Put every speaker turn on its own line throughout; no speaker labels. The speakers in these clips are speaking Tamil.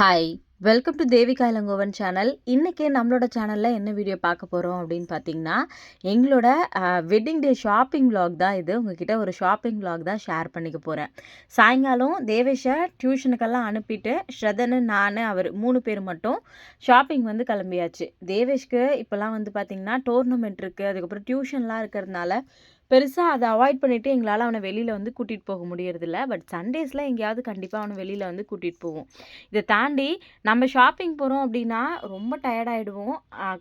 Hi welcome to Devika Elangovan channel இன்றைக்கி நம்மளோட சேனலில் என்ன வீடியோ பார்க்க போகிறோம் அப்படின்னு பார்த்தீங்கன்னா எங்களோட வெட்டிங் டே ஷாப்பிங் vlog தான் இது. உங்ககிட்ட ஒரு ஷாப்பிங் vlog தான் ஷேர் பண்ணிக்க போகிறேன் சாயங்காலம் தேவேஷை டியூஷனுக்கெல்லாம் அனுப்பிட்டு ஸ்ரதனு நான் அவர் மூணு பேர் மட்டும் ஷாப்பிங் வந்து கிளம்பியாச்சு. தேவேஷ்க்கு இப்போல்லாம் வந்து பார்த்திங்கன்னா டோர்னமெண்ட் இருக்குது அதுக்கப்புறம் டியூஷன்லாம் இருக்கிறதுனால பெருசாக அதை அவாய்ட் பண்ணிவிட்டு எங்களால் அவனை வெளியில் வந்து கூட்டிகிட்டு போக முடியறதில்ல. பட் சண்டேஸில் எங்கேயாவது கண்டிப்பாக அவனை வெளியில் வந்து கூட்டிகிட்டு போவோம். இதை தாண்டி நம்ம ஷாப்பிங் போகிறோம் அப்படின்னா ரொம்ப டயர்டாயிடுவோம்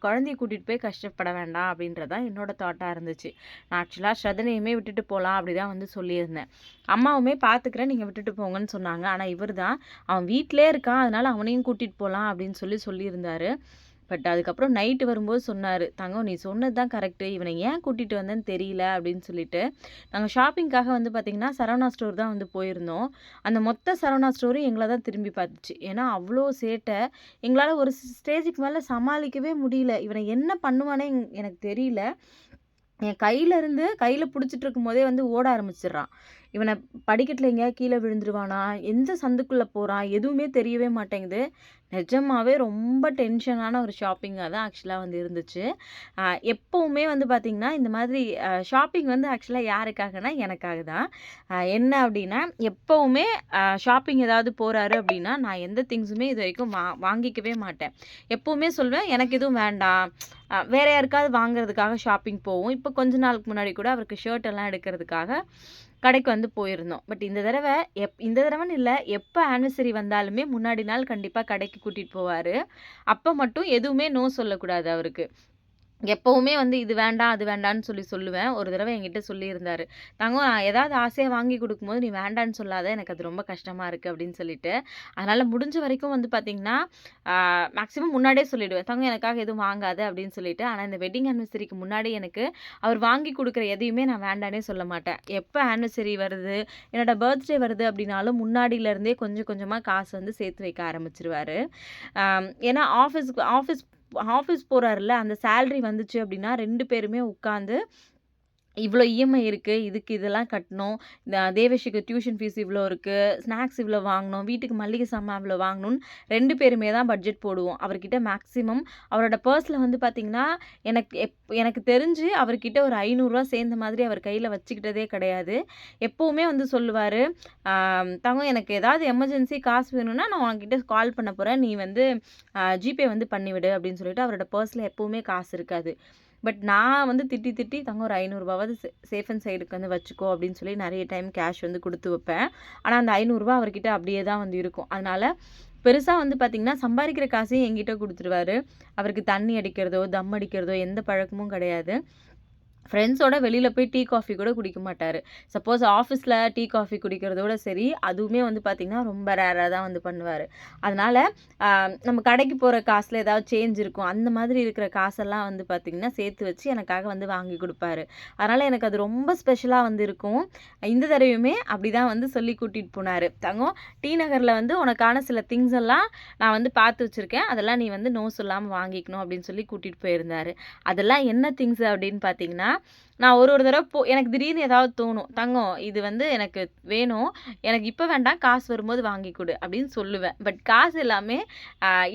குழந்தைய கூட்டிகிட்டு போய் கஷ்டப்பட வேண்டாம் அப்படின்றது தான் என்னோட தாட்டாக இருந்துச்சு. நான் ஆக்சுவலாக ஸ்ரதனையுமே விட்டுட்டு போகலாம் அப்படி தான் வந்து சொல்லியிருந்தேன். அம்மாவுமே பார்த்துக்கிறேன் நீங்கள் விட்டுட்டு போங்கன்னு சொன்னாங்க. ஆனால் இவர் தான் அவன் வீட்டிலே இருக்கான். அதனால் அவனையும் கூட்டிகிட்டு போகலாம் அப்படின்னு சொல்லி சொல்லியிருந்தாரு. பட் அதுக்கப்புறம் நைட்டு வரும்போது சொன்னார் தங்கம் நீ சொன்னது தான் கரெக்டு இவனை ஏன் கூட்டிகிட்டு வந்தேன்னு தெரியல அப்படின்னு சொல்லிட்டு. நாங்கள் ஷாப்பிங்காக வந்து பார்த்திங்கன்னா சரவணா ஸ்டோர் தான் வந்து போயிருந்தோம். அந்த மொத்த சரவணா ஸ்டோரும் எங்களை தான் திரும்பி பார்த்துச்சு. ஏன்னா அவ்வளோ சேட்டை. எங்களால் ஒரு ஸ்டேஜுக்கு மேலே சமாளிக்கவே முடியல. இவனை என்ன பண்ணுவானே எனக்கு தெரியல. என் கையிலேருந்து கையில் பிடிச்சிட்டு இருக்கும்போதே வந்து ஓட ஆரம்பிச்சிடுறான். இவனை படிக்கட்டில் எங்கேயா கீழே விழுந்துருவானா? எந்த சந்துக்குள்ளே போகிறான் எதுவுமே தெரியவே மாட்டேங்குது. நிஜமாவே ரொம்ப டென்ஷனான ஒரு ஷாப்பிங்காக தான் ஆக்சுவலாக வந்து இருந்துச்சு. எப்போவுமே வந்து பார்த்திங்கன்னா இந்த மாதிரி ஷாப்பிங் வந்து ஆக்சுவலாக யாருக்காகனா எனக்காக தான். என்ன அப்படின்னா எப்போவுமே ஷாப்பிங் ஏதாவது போகிறாரு அப்படின்னா நான் எந்த திங்ஸுமே இது வரைக்கும் வா வாங்கிக்கவே மாட்டேன். எப்போவுமே சொல்வேன் எனக்கு எதுவும் வேண்டாம். வேறு வேற யாருக்காவது வாங்குறதுக்காக ஷாப்பிங் போவோம். இப்போ கொஞ்ச நாளுக்கு முன்னாடி கூட அவருக்கு ஷர்ட் எல்லாம் எடுக்கிறதுக்காக கடைக்கு வந்து போயிருந்தோம். பட் இந்த தடவை எப் இந்த தடவைன்னு இல்லை எப்போ ஆனிவர்சரி வந்தாலுமே முன்னாடி நாள் கண்டிப்பாக கடைக்கு கூட்டிகிட்டு போவார். அப்போ மட்டும் எதுவுமே நோ சொல்லக்கூடாது அவருக்கு. எப்போவுமே வந்து இது வேண்டாம் அது வேண்டான்னு சொல்லி சொல்லுவேன். ஒரு தடவை என்கிட்ட சொல்லியிருந்தாரு. தங்கம் நான் ஏதாவது ஆசையாக வாங்கி கொடுக்கும்போது நீ வேண்டான்னு சொல்லாத. எனக்கு அது ரொம்ப கஷ்டமாக இருக்குது அப்படின்னு சொல்லிட்டு. அதனால் முடிஞ்ச வரைக்கும் வந்து பார்த்திங்கன்னா மேக்ஸிமம் முன்னாடியே சொல்லிவிடுவேன் தங்கம் எனக்காக எதுவும் வாங்காது அப்படின்னு சொல்லிட்டு. ஆனால் இந்த வெட்டிங் ஆனிவர்சரிக்கு முன்னாடி எனக்கு அவர் வாங்கி கொடுக்குற எதையுமே நான் வேண்டானே சொல்ல மாட்டேன். எப்போ ஆனிவர்சரி வருது என்னோட பர்த்டே வருது அப்படின்னாலும் முன்னாடியிலேருந்தே கொஞ்சம் கொஞ்சமாக காசு வந்து சேர்த்து வைக்க ஆரம்பிச்சிருவார். ஏன்னா ஆஃபீஸ்க்கு ஆஃபீஸ் ஆஃபீஸ் போகிறாருல அந்த சேல்ரி வந்துச்சு அப்படின்னா ரெண்டு பேருமே உட்காந்து இவ்வளோ இஎம்ஐ இருக்குது இதுக்கு இதெல்லாம் கட்டணும். இந்த தேவேஷுக்கு டியூஷன் ஃபீஸ் இவ்வளோ இருக்குது ஸ்நாக்ஸ் இவ்வளோ வாங்கணும் வீட்டுக்கு மல்லிகை சாமான் இவ்வளோ வாங்கணும்னு ரெண்டு பேருமே தான் பட்ஜெட் போடுவோம். அவர்கிட்ட மேக்ஸிமம் அவரோட பர்ஸில் வந்து பார்த்திங்கன்னா எனக்கு எப் எனக்கு தெரிஞ்சு அவர்கிட்ட ஒரு ஐநூறுரூவா சேர்ந்த மாதிரி அவர் கையில் வச்சுக்கிட்டதே கிடையாது. எப்போவுமே வந்து சொல்லுவார் தங்கம் எனக்கு ஏதாவது எமர்ஜென்சி காசு வேணும்னா நான் உனக்கிட்ட கால் பண்ண போகிறேன் நீ வந்து ஜிபே வந்து பண்ணிவிடு அப்படின்னு சொல்லிட்டு அவரோட பர்ஸில் எப்போவுமே காசு இருக்காது. பட் நான் வந்து திட்டி திட்டி தங்க ஒரு ஐநூறுரூவாவது சேஃப் அண்ட் சைடுக்கு வந்து வச்சுக்கோ அப்படின்னு சொல்லி நிறைய டைம் கேஷ் வந்து கொடுத்து வைப்பேன். ஆனால் அந்த ஐநூறுரூவா அவர்கிட்ட அப்படியே தான் வந்து இருக்கும். அதனால் பெருசாக வந்து பார்த்திங்கன்னா சம்பாதிக்கிற காசையும் எங்கிட்ட கொடுத்துருவாரு. அவருக்கு தண்ணி அடிக்கிறதோ தம் அடிக்கிறதோ எந்த பழக்கமும் கிடையாது. ஃப்ரெண்ட்ஸோட வெளியில் போய் டீ காஃபி கூட குடிக்க மாட்டார். சப்போஸ் ஆஃபீஸில் டீ காஃபி குடிக்கிறதோட சரி அதுவுமே வந்து பார்த்திங்கன்னா ரொம்ப ரேராக தான் வந்து பண்ணுவார். அதனால் நம்ம கடைக்கு போகிற காசில் ஏதாவது சேஞ்ச் இருக்கும் அந்த மாதிரி இருக்கிற காசெல்லாம் வந்து பார்த்திங்கன்னா சேர்த்து வச்சு எனக்காக வந்து வாங்கி கொடுப்பாரு. அதனால் எனக்கு அது ரொம்ப ஸ்பெஷலாக வந்து இருக்கும். இந்த தடவையுமே அப்படி தான் வந்து சொல்லி கூட்டிகிட்டு போனார். தங்கம் டி நகரில் வந்து உனக்கான சில திங்ஸ் எல்லாம் நான் வந்து பார்த்து வச்சுருக்கேன். அதெல்லாம் நீ வந்து நோ சொல்லாமல் வாங்கிக்கணும் அப்படின்னு சொல்லி கூட்டிகிட்டு போயிருந்தாரு. அதெல்லாம் என்ன திங்ஸ் அப்படின்னு பார்த்தீங்கன்னா நான் ஒரு ஒரு தடவை போ எனக்கு திடீர்னு ஏதாவது தோணும் தங்கம் இது வந்து எனக்கு வேணும் எனக்கு இப்போ வேண்டாம் காசு வரும்போது வாங்கி கொடு அப்படின்னு சொல்லுவேன். பட் காசு எல்லாமே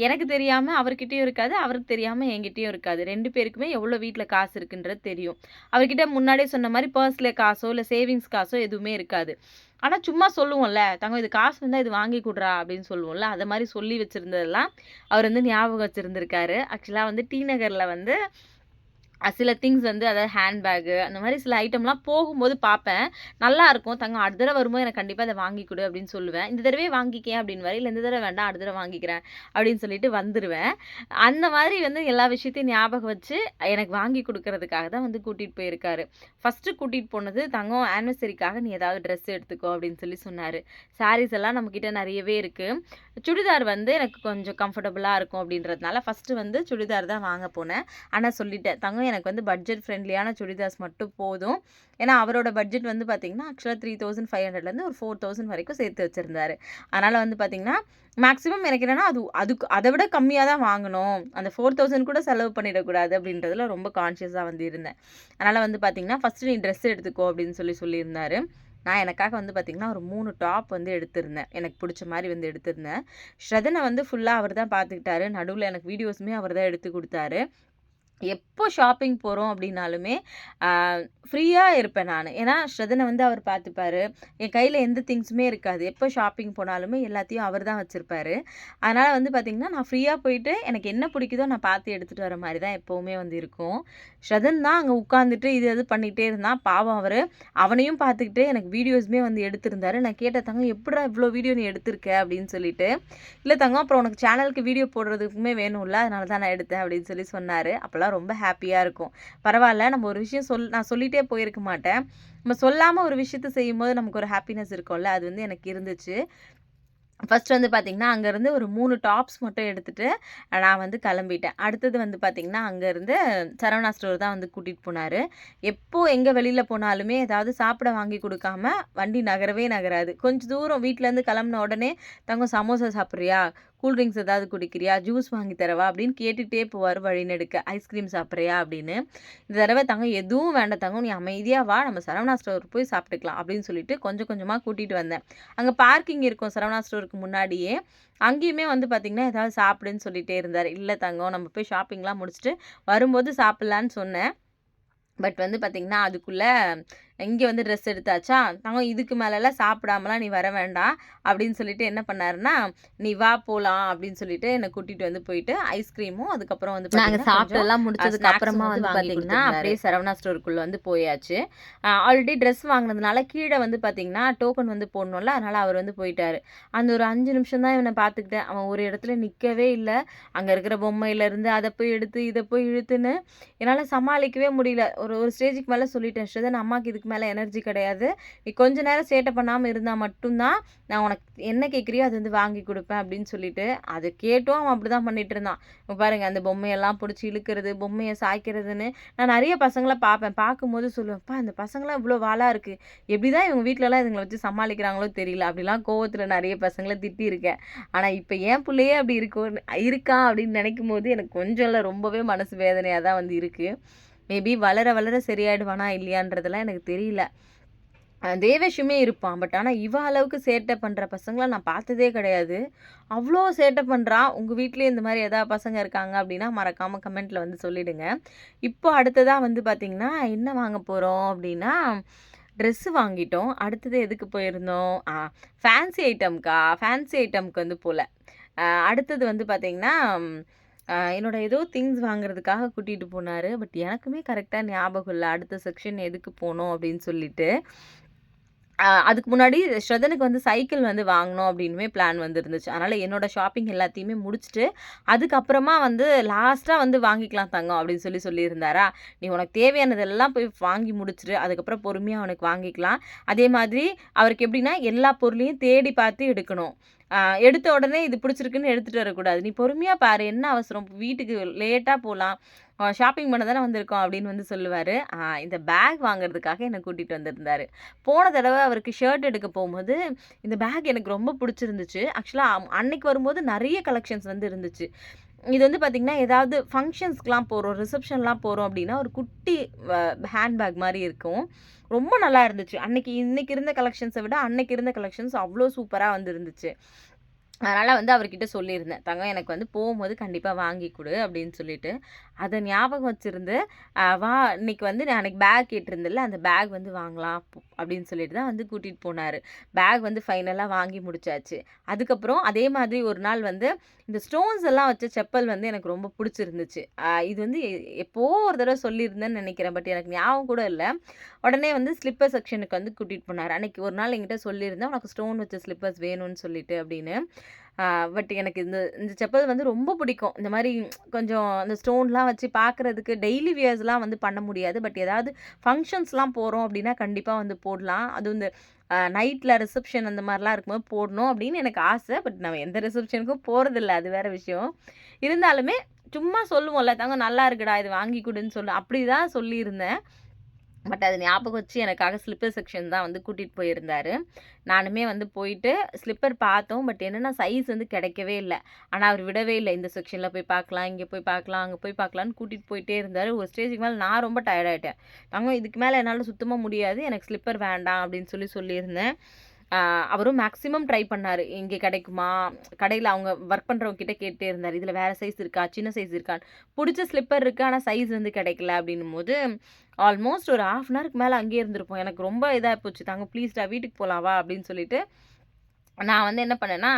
எனக்கு தெரியாமல் அவர்கிட்டயும் இருக்காது அவருக்கு தெரியாமல் என்கிட்டயும் இருக்காது. ரெண்டு பேருக்குமே எவ்வளோ வீட்டில் காசு இருக்குன்றது தெரியும். அவர்கிட்ட முன்னாடியே சொன்ன மாதிரி பர்ஸில் காசோ இல்லை சேவிங்ஸ் காசோ எதுவுமே இருக்காது. ஆனால் சும்மா சொல்லுவோம்ல தங்கம் இது காசு வந்தால் இது வாங்கி கொடுறா அப்படின்னு சொல்லுவோம்ல அதை மாதிரி சொல்லி வச்சுருந்ததெல்லாம் அவர் வந்து ஞாபகம் வச்சுருந்துருக்காரு. ஆக்சுவலாக வந்து டி நகரில் வந்து சில திங்ஸ் வந்து அதாவது ஹேண்ட்பேக்கு அந்த மாதிரி சில ஐட்டம்லாம் போகும்போது பார்ப்பேன் நல்லா இருக்கும். தங்க அடுத்த தடவை வரும்போது எனக்கு கண்டிப்பாக அதை வாங்கி கொடு அப்படின்னு சொல்லுவேன். இந்த தடவை வாங்கிக்கேன் அப்படின்னு வரையில் இந்த தடவை வேண்டாம் அடுத்த தடவை வாங்கிக்கிறேன் அப்படின்னு சொல்லிட்டு வந்துடுவேன் அந்த மாதிரி வந்து எல்லா விஷயத்தையும் ஞாபகம் வச்சு எனக்கு வாங்கி கொடுக்கறதுக்காக தான் வந்து கூட்டிகிட்டு போயிருக்காரு. ஃபஸ்ட்டு கூட்டிகிட்டு போனது தங்கம் ஆனிவர்சரிக்காக நீ ஏதாவது ட்ரெஸ் எடுத்துக்கோ அப்படின்னு சொல்லி சொன்னார். சாரீஸ் எல்லாம் நம்மக்கிட்ட நிறையவே இருக்குது சுடிதார் வந்து எனக்கு கொஞ்சம் கம்ஃபர்டபுளாக இருக்கும் அப்படின்றதுனால ஃபஸ்ட்டு வந்து சுடிதார் தான் வாங்க போனேன். ஆனால் சொல்லிட்டேன் தங்கம் எனக்கு வந்து பட்ஜெட் ஃப்ரெண்ட்லியான சுடிதார்ஸ் மட்டும் போதும். ஏன்னா அவரோட பட்ஜெட் வந்து பார்த்தீங்கன்னா ஆக்சுவலாக த்ரீ தௌசண்ட் ஃபைவ் ஹண்ட்ரட்லேருந்து ஒரு ஃபோர் தௌசண்ட் வரைக்கும் சேர்த்து வச்சுருந்தாரு. அதனால் வந்து பார்த்திங்கன்னா மேக்ஸிமம் எனக்கு என்னென்னா அது அதுக்கு அதை விட கம்மியாக தான் வாங்கணும். அந்த ஃபோர் தௌசண்ட் கூட செலவு பண்ணிடக்கூடாது அப்படின்றதுல ரொம்ப கான்ஷியஸாக வந்து இருந்தேன். அதனால் வந்து பார்த்திங்கன்னா ஃபஸ்ட்டு நீ ட்ரெஸ் எடுத்துக்கோ அப்படின்னு சொல்லி சொல்லியிருந்தாரு. நான் எனக்காக வந்து பார்த்திங்கன்னா ஒரு மூணு டாப் வந்து எடுத்திருந்தேன். எனக்கு பிடிச்ச மாதிரி வந்து எடுத்திருந்தேன். ஸ்ரதனை வந்து ஃபுல்லாக அவர் தான் பார்த்துக்கிட்டாரு நடுவில் எனக்கு வீடியோஸுமே அவர் தான் எடுத்து கொடுத்தாரு. எப்போ ஷாப்பிங் போகிறோம் அப்படின்னாலுமே ஃப்ரீயாக இருப்பேன் நான். ஏன்னா ஸ்ரதனை வந்து அவர் பார்த்துப்பாரு. என் கையில் எந்த திங்ஸுமே இருக்காது. எப்போ ஷாப்பிங் போனாலுமே எல்லாத்தையும் அவர் தான் வச்சுருப்பாரு. அதனால் வந்து பார்த்திங்கன்னா நான் ஃப்ரீயாக போயிட்டு எனக்கு என்ன பிடிக்குதோ நான் பார்த்து எடுத்துகிட்டு வர மாதிரி தான் எப்போவுமே வந்து இருக்கும். ஸ்ரதன் தான் அங்கே உட்காந்துட்டு இது இது பண்ணிகிட்டே இருந்தான். பாவம் அவர். அவனையும் பார்த்துக்கிட்டு எனக்கு வீடியோஸுமே வந்து எடுத்திருந்தாரு. நான் கேட்ட தங்கம் எப்படா இவ்வளோ வீடியோ நீ எடுத்திருக்க? அப்படின்னு சொல்லிட்டு. இல்லை தங்கம் அப்புறம் உனக்கு சேனலுக்கு வீடியோ போடுறதுக்குமே வேணும்ல. அதனால தான் நான் எடுத்தேன் அப்படின்னு சொல்லி சொன்னார். அப்போல்லாம் ரொம்ப ஹாப்பியாக இருக்கும். பரவாயில்ல நம்ம ஒரு விஷயம் சொல் நான் சொல்லிகிட்டே போயிருக்க மாட்டேன். நம்ம சொல்லாமல் ஒரு விஷயத்த செய்யும்போது நமக்கு ஒரு ஹாப்பினஸ் இருக்கும்ல அது வந்து எனக்கு இருந்துச்சு. ஃபஸ்ட் வந்து பார்த்திங்கன்னா அங்கேருந்து ஒரு மூணு டாப்ஸ் மட்டும் எடுத்துகிட்டு நான் வந்து கிளம்பிட்டேன். அடுத்தது வந்து பார்த்திங்கன்னா அங்கேருந்து சரவணா ஸ்டோர் தான் வந்து கூட்டிகிட்டு போனார். எப்போது எங்கே வெளியில் போனாலுமே ஏதாவது சாப்பிட வாங்கி கொடுக்காம வண்டி நகரவே நகராது. கொஞ்சம் தூரம் வீட்டிலேருந்து கிளம்புன உடனே தங்க சமோசா சாப்பிட்றியா? கூல்ட்ரிங்க்ஸ் ஏதாவது குடிக்கிறியா? ஜூஸ் வாங்கி தரவா? அப்படின்னு கேட்டுகிட்டே போவார் வழிநெடுக்க. ஐஸ்கிரீம் சாப்பிட்றியா? அப்படின்னு. இந்த தடவை தங்க எதுவும் வேண்டாம் தங்க நீ அமைதியாக வா. நம்ம சரவணா ஸ்டோர் போய் சாப்பிட்டுக்கலாம் அப்படின்னு சொல்லிட்டு கொஞ்சம் கொஞ்சமாக கூட்டிகிட்டு வந்தேன். அங்கே பார்க்கிங் இருக்கும் சரவணா ஸ்டோருக்கு முன்னாடியே. அங்கேயுமே வந்து பார்த்திங்கன்னா ஏதாவது சாப்பிடுன்னு சொல்லிகிட்டே இருந்தார். இல்லை தங்கம் நம்ம போய் ஷாப்பிங்லாம் முடிச்சுட்டு வரும்போது சாப்பிட்லான்னு சொன்னேன். பட் வந்து பார்த்திங்கன்னா அதுக்குள்ளே இங்கே வந்து ட்ரெஸ் எடுத்தாச்சா? நாங்கள் இதுக்கு மேலெல்லாம் சாப்பிடாமலாம் நீ வர வேண்டாம். அப்படின்னு சொல்லிட்டு என்ன பண்ணாருன்னா நீ வா போகலாம் அப்படின்னு சொல்லிட்டு என்னை கூட்டிகிட்டு வந்து போயிட்டு ஐஸ்கிரீமும் அதுக்கப்புறம் வந்து
நாங்கள் சாப்பிட்டெல்லாம் முடிச்சதுக்கு அப்புறமா வந்து பார்த்தீங்கன்னா
அப்படியே சரவணா ஸ்டோருக்குள்ளே வந்து போயாச்சு. ஆல்ரெடி ட்ரெஸ் வாங்கினதுனால கீழே வந்து பார்த்தீங்கன்னா டோக்கன் வந்து போடணும்ல அதனால் அவர் வந்து போயிட்டாரு. அந்த ஒரு அஞ்சு நிமிஷம் தான் இவனை பார்த்துக்கிட்டேன் அவன் ஒரு இடத்துல நிற்கவே இல்லை. அங்கே இருக்கிற பொம்மையிலேருந்து அதை போய் எடுத்து இதை போய் இழுத்துன்னு என்னால் சமாளிக்கவே முடியல. ஒரு ஒரு ஸ்டேஜுக்கு மேலே சொல்லிட்டேன் ஸ்ரீதன் அம்மாவுக்கு இதுக்கு மேலே எனர்ஜி கிடையாது. நீ கொஞ்ச நேரம் சேட்டை பண்ணாமல் இருந்தால் மட்டும்தான் நான் உனக்கு என்ன கேட்குறியோ அது வந்து வாங்கி கொடுப்பேன் அப்படின்னு சொல்லிட்டு அதை கேட்டும் அவன் அப்படி தான் பண்ணிட்டு இருந்தான். இப்போ பாருங்கள் அந்த பொம்மையெல்லாம் பிடிச்சி இழுக்கிறது பொம்மையை சாய்க்கிறதுன்னு நான் நிறைய பசங்களை பார்ப்பேன். பார்க்கும்போது சொல்லுவேன்ப்பா இந்த பசங்களாம் இவ்வளோ வாளாக இருக்குது எப்படி தான் இவங்க வீட்டிலலாம் இதுங்களை வச்சு சமாளிக்கிறாங்களோ தெரியல. அப்படிலாம் கோவத்தில் நிறைய பசங்களை திட்டியிருக்கேன். ஆனால் இப்போ ஏன் பிள்ளையே அப்படி இருக்கும் இருக்கா அப்படின்னு நினைக்கும் போது எனக்கு கொஞ்சம் இல்லை ரொம்பவே மனசு வேதனையாக தான் வந்து இருக்குது மேபி வளர வளர சரியாயிடுவானா இல்லையான்றதெல்லாம் எனக்கு தெரியல. தேவேஷுமே இருப்பான். பட் ஆனால் இவ அளவுக்கு சேட்டை பண்ணுற பசங்களை நான் பார்த்ததே கிடையாது. அவ்வளோ சேட்டை பண்ணுறான் உங்கள் வீட்லேயே இந்த மாதிரி எதாவது பசங்க இருக்காங்க அப்படின்னா மறக்காமல் கமெண்ட்டில் வந்து சொல்லிவிடுங்க இப்போ அடுத்ததாக வந்து பார்த்திங்கன்னா என்ன வாங்க போகிறோம் அப்படின்னா ட்ரெஸ்ஸு வாங்கிட்டோம். அடுத்தது எதுக்கு போயிருந்தோம்? ஆ ஃபேன்சி ஐட்டம்க்கா ஃபேன்சி ஐட்டம்க்கு வந்து போகல அடுத்தது வந்து பார்த்திங்கன்னா என்னோட ஏதோ திங்ஸ் வாங்குறதுக்காக கூட்டிகிட்டு போனார். பட் எனக்குமே கரெக்டாக ஞாபகம் இல்லை. அடுத்த செக்ஷன் எதுக்கு போகணும் அப்படின்னு சொல்லிட்டு. அதுக்கு முன்னாடி ஸ்ரதனுக்கு வந்து சைக்கிள் வந்து வாங்கணும் அப்படின்னுமே பிளான் வந்துருந்துச்சு. அதனால் என்னோட ஷாப்பிங் எல்லாத்தையுமே முடிச்சுட்டு அதுக்கப்புறமா வந்து லாஸ்ட்டாக வந்து வாங்கிக்கலாம் தங்கம் அப்படின்னு சொல்லி சொல்லியிருந்தாரா? நீ உனக்கு தேவையானதெல்லாம் போய் வாங்கி முடிச்சுட்டு அதுக்கப்புறம் பொறுமையாக அவனுக்கு வாங்கிக்கலாம். அதே மாதிரி அவருக்கு எப்படின்னா எல்லா பொருளையும் தேடி பார்த்து எடுக்கணும். எடுத்த உடனே இது பிடிச்சிருக்குன்னு எடுத்துகிட்டு வரக்கூடாது. நீ பொறுமையாக பாரு என்ன அவசரம்? வீட்டுக்கு லேட்டாக போகலாம் ஷாப்பிங் பண்ண தானே வந்திருக்கோம் அப்படின்னு வந்து சொல்லுவார். இந்த பேக் வாங்குறதுக்காக என்னை கூட்டிகிட்டு வந்திருந்தார். போன தடவை அவருக்கு ஷர்ட் எடுக்க போகும்போது இந்த பேக் எனக்கு ரொம்ப பிடிச்சிருந்துச்சு. ஆக்சுவலாக அன்னைக்கு வரும்போது நிறைய கலெக்ஷன்ஸ் வந்து இருந்துச்சு. இது வந்து பார்த்திங்கன்னா ஏதாவது ஃபங்க்ஷன்ஸ்க்கெலாம் போகிறோம் ரிசப்ஷன்லாம் போகிறோம் அப்படின்னா ஒரு குட்டி ஹேண்ட்பேக் மாதிரி இருக்கும். ரொம்ப நல்லா இருந்துச்சு. அன்னைக்கு இன்னைக்கு இருந்த கலெக்ஷன்ஸை விட அன்னைக்கு இருந்த கலெக்ஷன்ஸ் அவ்வளோ சூப்பராக வந்துருந்துச்சு. அதனால் வந்து அவர்கிட்ட சொல்லியிருந்தேன். தங்கம் எனக்கு வந்து போகும்போது கண்டிப்பாக வாங்கி கொடு அப்படின்னு சொல்லிட்டு. அதை ஞாபகம் வச்சுருந்து வா இன்னைக்கு வந்து நான் அன்றைக்கி பேக் கேட்டிருந்தில்ல அந்த பேக் வந்து வாங்கலாம் அப்படின்னு சொல்லிட்டு தான் வந்து கூட்டிகிட்டு போனார். பேக் வந்து ஃபைனலாக வாங்கி முடிச்சாச்சு. அதுக்கப்புறம் அதே மாதிரி ஒரு நாள் வந்து இந்த ஸ்டோன்ஸ் எல்லாம் வச்ச செப்பல் வந்து எனக்கு ரொம்ப பிடிச்சிருந்துச்சு. இது வந்து எப்போ ஒரு தடவை சொல்லியிருந்தேன்னு நினைக்கிறேன். பட் எனக்கு ஞாபகம் கூட இல்லை. உடனே வந்து ஸ்லிப்பர் செக்ஷனுக்கு வந்து கூட்டிகிட்டு போனார். அன்றைக்கி ஒரு நாள் என்கிட்ட சொல்லியிருந்தேன் உனக்கு ஸ்டோன் வச்ச ஸ்லிப்பர்ஸ் வேணும்னு சொல்லிட்டு அப்படின்னு. பட் எனக்கு இந்த இந்த செப்பல் வந்து ரொம்ப பிடிக்கும். இந்த மாதிரி கொஞ்சம் அந்த ஸ்டோன்லாம் வச்சு பார்க்குறதுக்கு டெய்லி வியர்ஸ்லாம் வந்து பண்ண முடியாது. பட் ஏதாவது ஃபங்க்ஷன்ஸ்லாம் போகிறோம் அப்படின்னா கண்டிப்பாக வந்து போடலாம். அதுவும் இந்த நைட்டில் ரிசப்ஷன் அந்த மாதிரிலாம் இருக்கும்போது போடணும் அப்படின்னு எனக்கு ஆசை. பட் நான் எந்த ரிசப்ஷனுக்கும் போகிறதில்ல அது வேறு விஷயம். இருந்தாலுமே சும்மா சொல்லுவோம்ல தாங்க நல்லா இருக்குடா இது வாங்கி கொடுன்னு சொல்லு. அப்படி தான் சொல்லியிருந்தேன். பட் அது ஞாபகம் வச்சு எனக்காக ஸ்லிப்பர் செக்ஷன் தான் வந்து கூட்டிகிட்டு போயிருந்தார். நானுமே வந்து போயிட்டு ஸ்லிப்பர் பார்த்தோம். பட் என்னென்னா சைஸ் வந்து கிடைக்கவே இல்லை. ஆனால் அவர் விடவே இல்லை. இந்த செக்ஷனில் போய் பார்க்கலாம் இங்கே போய் பார்க்கலாம் அங்கே போய் பார்க்கலான்னு கூட்டிகிட்டு போயிட்டே இருந்தார். ஒரு ஸ்டேஜுக்கு மேலே நான் ரொம்ப டயர்டாயிட்டேன் ஆயிட்டேன். நாங்கள் இதுக்கு மேலே என்னால் சுத்தமாக முடியாது. எனக்கு ஸ்லிப்பர் வேண்டாம் அப்படின்னு சொல்லி சொல்லியிருந்தேன். அவரும் மேக்ஸிமம் ட்ரை பண்ணார். இங்கே கிடைக்குமா? கடையில் அவங்க ஒர்க் பண்ணுறவங்க கிட்ட கேட்டே இருந்தார். இதில் வேறு சைஸ் இருக்கா? சின்ன சைஸ் இருக்கான்னு. பிடிச்ச ஸ்லிப்பர் இருக்குது ஆனால் சைஸ் வந்து கிடைக்கல அப்படின்னும் போது ஆல்மோஸ்ட் ஒரு ஆஃப் அன் ஹவருக்கு மேலே அங்கேயே இருந்திருப்போம். எனக்கு ரொம்ப இதாக போச்சு. தாங்க ப்ளீஸ்டா வீட்டுக்கு போகலாவா அப்படின்னு சொல்லிட்டு நான் வந்து என்ன பண்ணேன்னா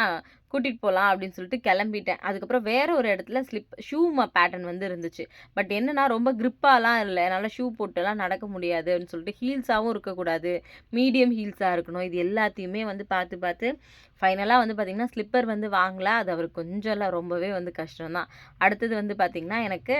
கூட்டிகிட்டு போகலாம் அப்படின்னு சொல்லிட்டு கிளம்பிட்டேன். அதுக்கப்புறம் வேறு ஒரு இடத்துல ஸ்லிப் ஷூ பேட்டர்ன் வந்து இருந்துச்சு. பட் என்னன்னா ரொம்ப கிரிப்பாலாம் இல்லை. என்னால் ஷூ போட்டுலாம் நடக்க முடியாது அப்படின்னு சொல்லிட்டு ஹீல்ஸாகவும் இருக்கக்கூடாது. மீடியம் ஹீல்ஸாக இருக்கணும். இது எல்லாத்தையுமே வந்து பார்த்து பார்த்து ஃபைனலாக வந்து பார்த்திங்கன்னா ஸ்லிப்பர் வந்து வாங்கல. அது அவருக்கு கொஞ்சம்லாம் ரொம்பவே வந்து கஷ்டம்தான். அடுத்தது வந்து பார்த்திங்கன்னா எனக்கு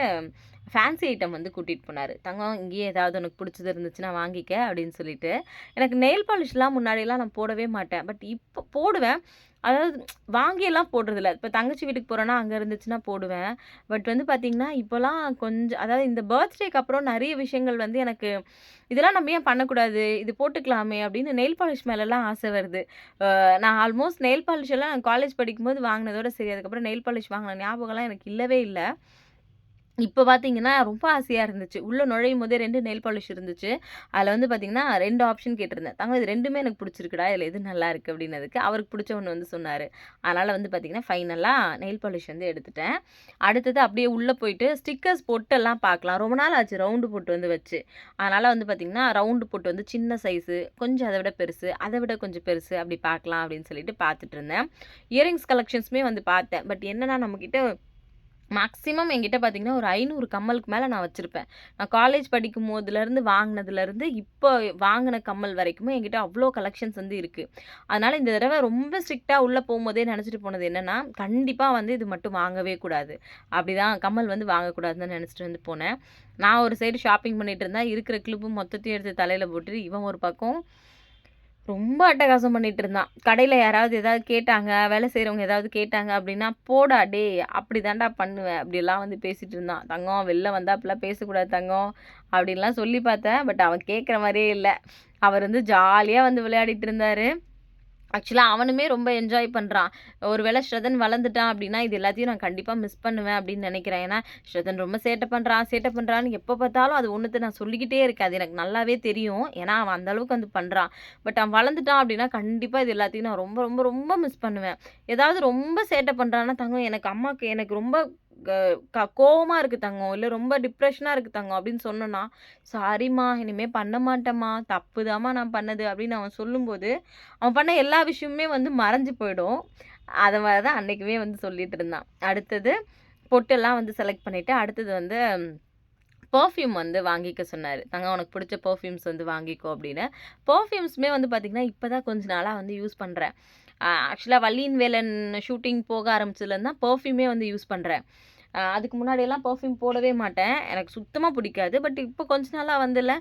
ஃபேன்சி ஐட்டம் வந்து கூட்டிகிட்டு போனார். தங்கம் இங்கேயே ஏதாவது உனக்கு பிடிச்சது இருந்துச்சுன்னா வாங்கிக்க அப்படின்னு சொல்லிட்டு. எனக்கு நெயில் பாலிஷ்லாம் முன்னாடியெல்லாம் நான் போடவே மாட்டேன். பட் இப்போ போடுவேன். அதாவது வாங்கியெல்லாம் போடுறதில்ல இப்போ தங்கச்சி வீட்டுக்கு போகிறேன்னா அங்கே இருந்துச்சுன்னா போடுவேன். பட் வந்து பார்த்திங்கன்னா இப்போலாம் கொஞ்சம் அதாவது இந்த பர்த்டேக்கு அப்புறம் நிறைய விஷயங்கள் வந்து எனக்கு இதெல்லாம் நம்ம ஏன் பண்ணக்கூடாது? இது போட்டுக்கலாமே அப்படின்னு நெயில் பாலிஷ் மேலெல்லாம் ஆசை வருது. நான் ஆல்மோஸ்ட் நெயில் பாலிஷ் எல்லாம் நான் காலேஜ் படிக்கும்போது வாங்கினதோட சரி அதுக்கப்புறம் நெயில் பாலிஷ் வாங்கின ஞாபகம்லாம் எனக்கு இல்லவே இல்லை. இப்போ பார்த்தீங்கன்னா ரொம்ப ஆசையாக இருந்துச்சு. உள்ளே நுழையும் போதே ரெண்டு நெயில் பாலிஷ் இருந்துச்சு. அதில் வந்து பார்த்தீங்கன்னா ரெண்டு ஆப்ஷன் கேட்டிருந்தேன். தங்க இது ரெண்டுமே எனக்கு பிடிச்சிருக்குடா இதில் எது நல்லா இருக்குது அப்படின்னதுக்கு அவருக்கு பிடிச்ச ஒன்று வந்து சொன்னார். அதனால் வந்து பார்த்தீங்கன்னா ஃபைனலாக நெயில் பாலிஷ் வந்து எடுத்துட்டேன். அடுத்தது அப்படியே உள்ளே போயிட்டு ஸ்டிக்கர்ஸ் பொட்டெல்லாம் பார்க்கலாம் ரொம்ப நாள் ஆச்சு ரவுண்டு போட்டு வந்து வச்சு. அதனால் வந்து பார்த்திங்கன்னா ரவுண்டு போட்டு வந்து சின்ன சைஸு கொஞ்சம் அதை விட பெருசு அதை விட கொஞ்சம் பெருசு அப்படி பார்க்கலாம் அப்படின்னு சொல்லிட்டு பார்த்துட்டு இருந்தேன். இயரிங்ஸ் கலெக்ஷன்ஸுமே வந்து பார்த்தேன். பட் என்னன்னா நம்மக்கிட்ட மேக்ஸிமம் என்கிட்ட பார்த்தீங்கன்னா ஒரு ஐநூறு கம்மலுக்கு மேலே நான் வச்சுருப்பேன். நான் காலேஜ் படிக்கும் போதுலேருந்து வாங்கினதுலேருந்து இப்போ வாங்கின கம்மல் வரைக்குமே என்கிட்ட அவ்வளோ கலெக்ஷன்ஸ் வந்து இருக்குது அதனால் இந்த தடவை ரொம்ப ஸ்ட்ரிக்டாக உள்ளே போகும்போதே நினச்சிட்டு போனது என்னென்னா கண்டிப்பாக வந்து இது மட்டும் வாங்கவே கூடாது. அப்படி தான் கம்மல் வந்து வாங்கக்கூடாதுன்னு நினச்சிட்டு வந்து போனேன். நான் ஒரு சைடு ஷாப்பிங் பண்ணிகிட்டு இருந்தேன். இருக்கிற கிளிப்பு மொத்தத்தையும் எடுத்து தலையில் போட்டுட்டு இவன் ஒரு பக்கம் ரொம்ப அட்டகாசம் பண்ணிட்டு இருந்தான். கடையில் யாராவது ஏதாவது கேட்டாங்க வேலை செய்கிறவங்க ஏதாவது கேட்டாங்க அப்படின்னா போடா டேய் அப்படி தாண்டா பண்ணுவேன் அப்படிலாம் வந்து பேசிகிட்டு இருந்தான். தங்கம் வெளில வந்தா அப்படிலாம் பேசக்கூடாது தங்கம் அப்படின்லாம் சொல்லி பார்த்தேன். பட் அவன் கேட்குற மாதிரியே இல்லை. அவர் வந்து ஜாலியாக வந்து விளையாடிட்டு இருந்தார். ஆக்சுவலாக அவனுமே ரொம்ப என்ஜாய் பண்ணுறான் ஒருவேளை ஸ்ரதன் வளர்ந்துட்டான் அப்படின்னா இது எல்லாத்தையும் நான் கண்டிப்பாக மிஸ் பண்ணுவேன் அப்படின்னு நினைக்கிறேன். ஏன்னா ஸ்ரதன் ரொம்ப சேட்டை பண்ணுறான் சேட்டை பண்ணுறான்னு எப்போ பார்த்தாலும் அது ஒன்றுத்தை நான் சொல்லிக்கிட்டே இருக்கேன் அது எனக்கு நல்லாவே தெரியும். ஏன்னா அவன் அந்த அளவுக்கு வந்து பண்ணுறான் பட் அவன் வளர்ந்துட்டான் அப்படின்னா கண்டிப்பாக இது எல்லாத்தையும் நான் ரொம்ப ரொம்ப ரொம்ப மிஸ் பண்ணுவேன். ஏதாவது ரொம்ப சேட்டை பண்ணுறான்னா தங்கம் எனக்கு அம்மாவுக்கு எனக்கு ரொம்ப கோவமாக இருக்குது தங்கம். இல்லை ரொம்ப டிப்ரெஷனாக இருக்குது தங்கம் அப்படின்னு சொன்னோன்னா சாரிம்மா இனிமேல் பண்ண மாட்டேம்மா. தப்பு நான் பண்ணது. அப்படின்னு அவன் சொல்லும்போது அவன் பண்ண எல்லா விஷயமுமே வந்து மறைஞ்சு போயிடும். அதை மாதிரி தான் அன்றைக்குமே வந்து சொல்லிகிட்டு இருந்தான். அடுத்தது பொட்டெல்லாம் வந்து செலக்ட் பண்ணிவிட்டு அடுத்தது வந்து பர்ஃப்யூம் வந்து வாங்கிக்க சொன்னார். தங்க உனக்கு பிடிச்ச பர்ஃப்யூம்ஸ் வந்து வாங்கிக்கோ அப்படின்னு. பர்ஃப்யூம்ஸுமே வந்து பார்த்திங்கன்னா இப்போ தான் கொஞ்ச நாளாக வந்து யூஸ் பண்ணுறேன் ஆக்சுவலாக வள்ளியின் வேலன் ஷூட்டிங் போக ஆரம்பிச்சதுலேருந்து தான் பர்ஃப்யூமே வந்து யூஸ் பண்ணுறேன் அதுக்கு முன்னாடியெல்லாம் பர்ஃப்யூம் போடவே மாட்டேன். எனக்கு சுத்தமாக பிடிக்காது. பட் இப்போ கொஞ்ச நாளாக வந்துல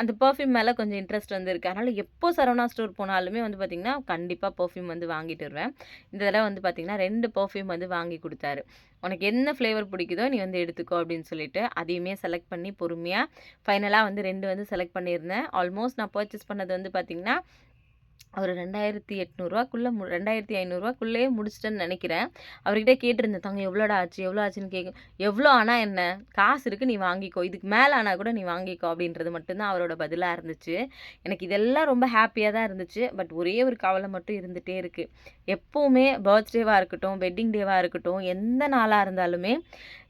அந்த பர்ஃப்யூம் மேலே கொஞ்சம் இன்ட்ரெஸ்ட் வந்து அதனால் எப்போ சரவணா ஸ்டோர் போனாலுமே வந்து பார்த்திங்கன்னா கண்டிப்பாக பர்ஃப்யூம் வந்து வாங்கிட்டு வருவேன். இந்த தடவை வந்து பார்த்திங்கன்னா ரெண்டு பர்ஃப்யூம் வந்து வாங்கி கொடுத்தாரு. உனக்கு என்ன ஃப்ளேவர் பிடிக்குதோ நீ வந்து எடுத்துக்கோ அப்படின்னு சொல்லிட்டு அதையுமே செலக்ட் பண்ணி பொறுமையாக ஃபைனலாக வந்து ரெண்டு வந்து செலக்ட் பண்ணியிருந்தேன். ஆல்மோஸ்ட் நான் பர்ச்சேஸ் பண்ணது வந்து பார்த்திங்கன்னா ஒரு ரெண்டாயிரத்தி எட்நூறுவாக்குள்ளே மு ரெண்டாயிரத்தி ஐநூறுரூவாக்குள்ளேயே முடிச்சிட்டேன்னு நினைக்கிறேன். அவர்கிட்ட கேட்டிருந்தேன் தங்க எவ்வளோடா ஆச்சு? எவ்வளோ ஆச்சுன்னு கேட்க எவ்வளோ ஆனால் என்ன? காசு இருக்குது நீ வாங்கிக்கோ. இதுக்கு மேலே ஆனால் கூட நீ வாங்கிக்கோ அப்படின்றது மட்டும்தான் அவரோட பதிலாக இருந்துச்சு. எனக்கு இதெல்லாம் ரொம்ப ஹாப்பியாக தான் இருந்துச்சு. பட் ஒரே ஒரு கவலை மட்டும் இருந்துகிட்டே இருக்குது எப்போவுமே பர்த்டேவாக இருக்கட்டும் வெட்டிங் டேவாக இருக்கட்டும் எந்த நாளாக இருந்தாலுமே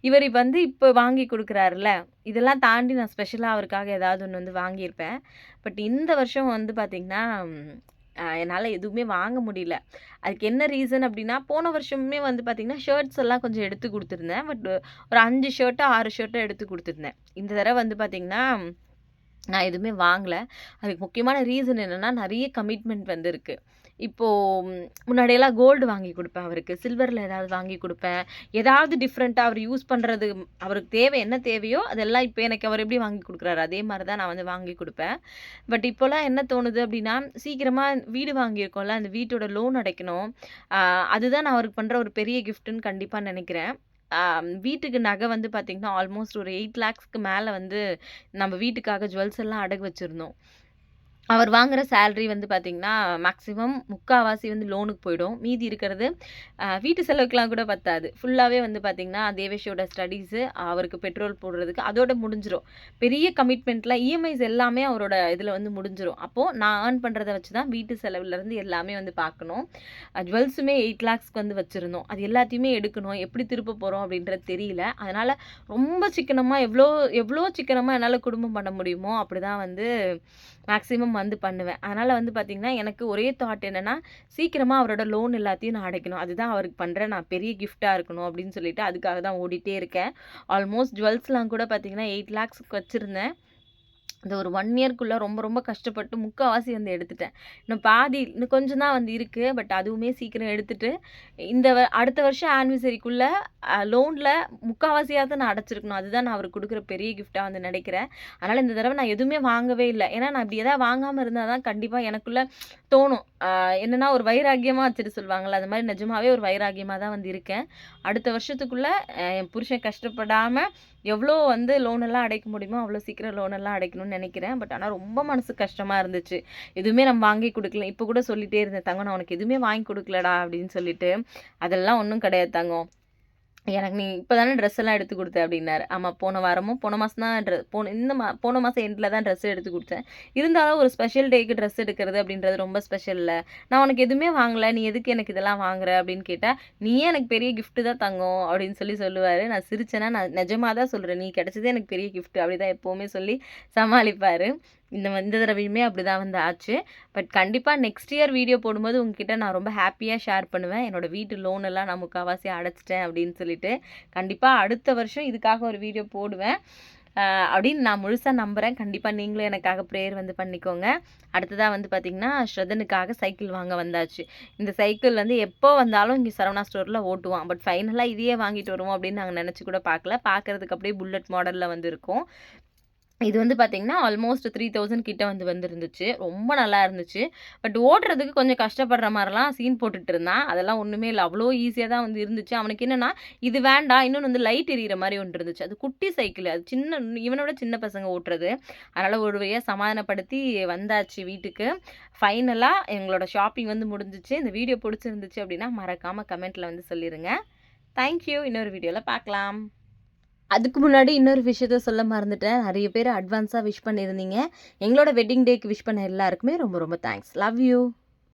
இவர் வந்து இப்போ வாங்கி கொடுக்குறாருல இதெல்லாம் தாண்டி நான் ஸ்பெஷலாக அவருக்காக ஏதாவது ஒன்று வந்து வாங்கியிருப்பேன். பட் இந்த வருஷம் வந்து பார்த்திங்கன்னா என்னால் எதுவுமே வாங்க முடியல. அதுக்கு என்ன ரீசன் அப்படின்னா போன வருஷமுமே வந்து பார்த்திங்கன்னா ஷர்ட்ஸ் எல்லாம் கொஞ்சம் எடுத்து கொடுத்துருந்தேன். பட் ஒரு அஞ்சு ஷர்ட்டோ ஆறு ஷர்ட்டோ எடுத்து கொடுத்துருந்தேன். இந்த தடவை வந்து பார்த்திங்கன்னா நான் எதுவுமே வாங்கலை. அதுக்கு முக்கியமான ரீசன் என்னென்னா நிறைய கமிட்மெண்ட் வந்து இருக்குது இப்போது முன்னாடியெல்லாம் கோல்டு வாங்கி கொடுப்பேன் அவருக்கு. சில்வரில் ஏதாவது வாங்கி கொடுப்பேன். ஏதாவது டிஃப்ரெண்ட்டாக அவர் யூஸ் பண்ணுறது அவருக்கு தேவை என்ன தேவையோ அதெல்லாம் இப்போ எனக்கு அவர் எப்படி வாங்கி கொடுக்குறாரு? அதே மாதிரி தான் நான் வந்து வாங்கி கொடுப்பேன். பட் இப்போலாம் என்ன தோணுது அப்படின்னா சீக்கிரமாக வீடு வாங்கியிருக்கோம்ல அந்த வீட்டோட லோன் அடைக்கணும். அதுதான் நான் அவருக்கு பண்ணுற ஒரு பெரிய கிஃப்ட்டுன்னு கண்டிப்பாக நினைக்கிறேன். வீட்டுக்கு நகை வந்து பார்த்திங்கன்னா ஆல்மோஸ்ட் ஒரு எயிட் லேக்ஸ்க்கு மேலே வந்து நம்ம வீட்டுக்காக ஜுவல்ஸ் எல்லாம் அடகு வச்சுருந்தோம். அவர் வாங்குற சேலரி வந்து பார்த்திங்கன்னா மேக்ஸிமம் முக்கால்வாசி வந்து லோனுக்கு போயிடும். மீதி இருக்கிறது வீட்டு செலவுக்கெலாம் கூட பத்தாது. ஃபுல்லாகவே வந்து பார்த்திங்கன்னா தேவேஷோட ஸ்டடீஸு, அவருக்கு பெட்ரோல் போடுறதுக்கு அதோட முடிஞ்சிடும் பெரிய கமிட்மெண்ட்டில் இஎம்ஐஸ் எல்லாமே அவரோட இதில் வந்து முடிஞ்சிடும் அப்போது நான் ஏர்ன் பண்ணுறதை வச்சு தான் வீட்டு செலவுலேருந்து எல்லாமே வந்து பார்க்கணும். ஜுவல்ஸுமே எயிட் லேக்ஸ்க்கு வந்து வச்சுருந்தோம் அது எல்லாத்தையுமே எடுக்கணும். எப்படி திருப்ப போகிறோம் அப்படின்றது தெரியல. அதனால் ரொம்ப சிக்கனமாக எவ்வளோ எவ்வளோ சிக்கனமாக என்னால் குடும்பம் பண்ண முடியுமோ, அப்படிதான் வந்து மேக்ஸிமம் வந்து பண்ணுவேன். அதனால் வந்து பார்த்திங்கன்னா எனக்கு ஒரே தாட் என்னென்னா சீக்கிரமாக அவரோட லோன் எல்லாத்தையும் நான் அடைக்கணும். அதுதான் அவருக்கு பண்ணுறேன் நான் பெரிய கிஃப்ட்டாக இருக்கணும் அப்படின்னு சொல்லிட்டு, அதுக்காக தான் ஓடிட்டே இருக்கேன். ஆல்மோஸ்ட் ஜுவல்ஸ்லாம் கூட பார்த்தீங்கன்னா, எயிட் லேக்ஸ்க்கு வச்சுருந்தேன் இந்த ஒரு ஒன் இயர்க்குள்ளே ரொம்ப ரொம்ப கஷ்டப்பட்டு முக்கால்வாசி வந்து எடுத்துட்டேன். இன்னும் பாதி இன்னும் கொஞ்சம் தான் வந்து இருக்குது பட் அதுவுமே சீக்கிரம் எடுத்துட்டு, இந்த வ அடுத்த வருஷம் ஆனிவர்சரிக்குள்ளே லோனில் முக்கால்வாசியாக தான் நான் அடைச்சிருக்கணும். அதுதான் நான் அவருக்கு கொடுக்குற பெரிய கிஃப்ட்டாக வந்து நினைக்கிறேன். அதனால் இந்த தடவை நான் எதுவுமே வாங்கவே இல்லை ஏன்னா, நான் இப்படி எதாவது வாங்காமல் இருந்தால் தான் கண்டிப்பாக எனக்குள்ளே தோணும். என்னென்னா என்னன்னா ஒரு வைராகியமாக வச்சுட்டு சொல்லுவாங்கல்ல, அது மாதிரி நிஜமாவே ஒரு வைராகியமாக தான் வந்து இருக்கேன். அடுத்த வருஷத்துக்குள்ளே என் புருஷன் கஷ்டப்படாமல் எவ்வளோ வந்து லோன் எல்லாம் அடைக்க முடியுமோ, அவ்வளோ சீக்கிரம் லோன் எல்லாம் அடைக்கணும்னு நினைக்கிறேன். பட் ஆனால் ரொம்ப மனசு கஷ்டமாக இருந்துச்சு. எதுவுமே நம்ம வாங்கி கொடுக்கல இப்போ கூட சொல்லிகிட்டே இருந்தேன், "தங்கம் நான் உனக்கு எதுவுமே வாங்கி கொடுக்கலடா அப்படின்னு சொல்லிட்டு. அதெல்லாம் ஒன்றும் கிடையாது தங்கம். எனக்கு நீ இப்போ தானே ட்ரெஸ் எல்லாம் எடுத்து கொடுத்த அப்படின்னாரு. ஆமாம் போன வாரமும் போன மாதம் தான் ட்ரெஸ் போன இந்த மா போன மாதம் எண்டில் தான் ட்ரெஸ் எடுத்து கொடுத்தேன் இருந்தாலும் ஒரு ஸ்பெஷல் டேக்கு ட்ரெஸ் எடுக்கிறது அப்படின்றது ரொம்ப ஸ்பெஷல்ல. நான் உனக்கு எதுவுமே வாங்கலை நீ எதுக்கு எனக்கு இதெல்லாம் வாங்குற அப்படின்னு கேட்டால் "நீயே எனக்கு பெரிய கிஃப்ட்டு தான் தங்கும் அப்படின்னு சொல்லி சொல்லுவார் நான் சிரிச்சேன்னா, நான் நிஜமாக தான் சொல்கிறேன் "நீ கிடச்சதே எனக்கு பெரிய கிஃப்ட்" அப்படிதான் எப்போவுமே சொல்லி சமாளிப்பார் இந்த இந்த தடவையுமே அப்படிதான் வந்து ஆச்சு. பட் கண்டிப்பாக நெக்ஸ்ட் இயர் வீடியோ போடும்போது உங்ககிட்ட நான் ரொம்ப ஹாப்பியாக ஷேர் பண்ணுவேன். என்னோட வீட்டு லோன் எல்லாம் நான் முக்கால்வாசி அடைச்சிட்டேன் அப்படின்னு சொல்லிட்டு. கண்டிப்பாக அடுத்த வருஷம் இதுக்காக ஒரு வீடியோ போடுவேன். அப்படின்னு நான் முழுசாக நம்புகிறேன் கண்டிப்பாக நீங்களும் எனக்காக ப்ரேயர் வந்து பண்ணிக்கோங்க. அடுத்ததாக வந்து பார்த்திங்கன்னா ஸ்ரதனுக்காக சைக்கிள் வாங்க வந்தாச்சு. இந்த சைக்கிள் வந்து எப்போ வந்தாலும் இங்கே சரவணா ஸ்டோரில் ஓட்டுவான். பட் ஃபைனலாக இதையே வாங்கிட்டு வருவோம் அப்படின்னு நாங்கள் நினச்சி கூட பார்க்கல. பார்க்கறதுக்கு அப்படியே புல்லட் மாடலில் வந்து இருக்கும். இது வந்து பார்த்தீங்கன்னா, ஆல்மோஸ்ட் 3000 கிட்ட வந்து வந்துருந்துச்சு ரொம்ப நல்லா இருந்துச்சு. பட் ஓட்டுறதுக்கு கொஞ்சம் கஷ்டப்படுற மாதிரிலாம் சீன் போட்டுட்டு இருந்தான். அதெல்லாம் ஒன்றுமே இல்லை அவ்வளோ ஈஸியாக தான் வந்து இருந்துச்சு. அவனுக்கு என்னென்னா இது வேண்டாம். இன்னொன்று வந்து லைட் எரியிற மாதிரி ஒன்று இருந்துச்சு. அது குட்டி சைக்கிள். அது சின்ன இவனோட சின்ன பசங்க ஓட்டுறது. அதனால் ஒரு வழியாக சமாதானப்படுத்தி வந்தாச்சு வீட்டுக்கு. ஃபைனலாக எங்களோட ஷாப்பிங் வந்து முடிஞ்சிச்சு இந்த வீடியோ பிடிச்சிருந்துச்சு அப்படின்னா, மறக்காமல் கமெண்ட்டில் வந்து சொல்லிடுங்க தேங்க் யூ. இன்னொரு வீடியோவில் பார்க்கலாம். அதுக்கு முன்னாடி இன்னொரு விஷயத்த சொல்ல மறந்துட்டேன். நிறைய பேர் அட்வான்ஸாக விஷ் பண்ணியிருந்தீங்க. எங்களோட வெட்டிங் டேக்கு விஷ் பண்ண எல்லாருக்குமே ரொம்ப ரொம்ப தேங்க்ஸ். Love you.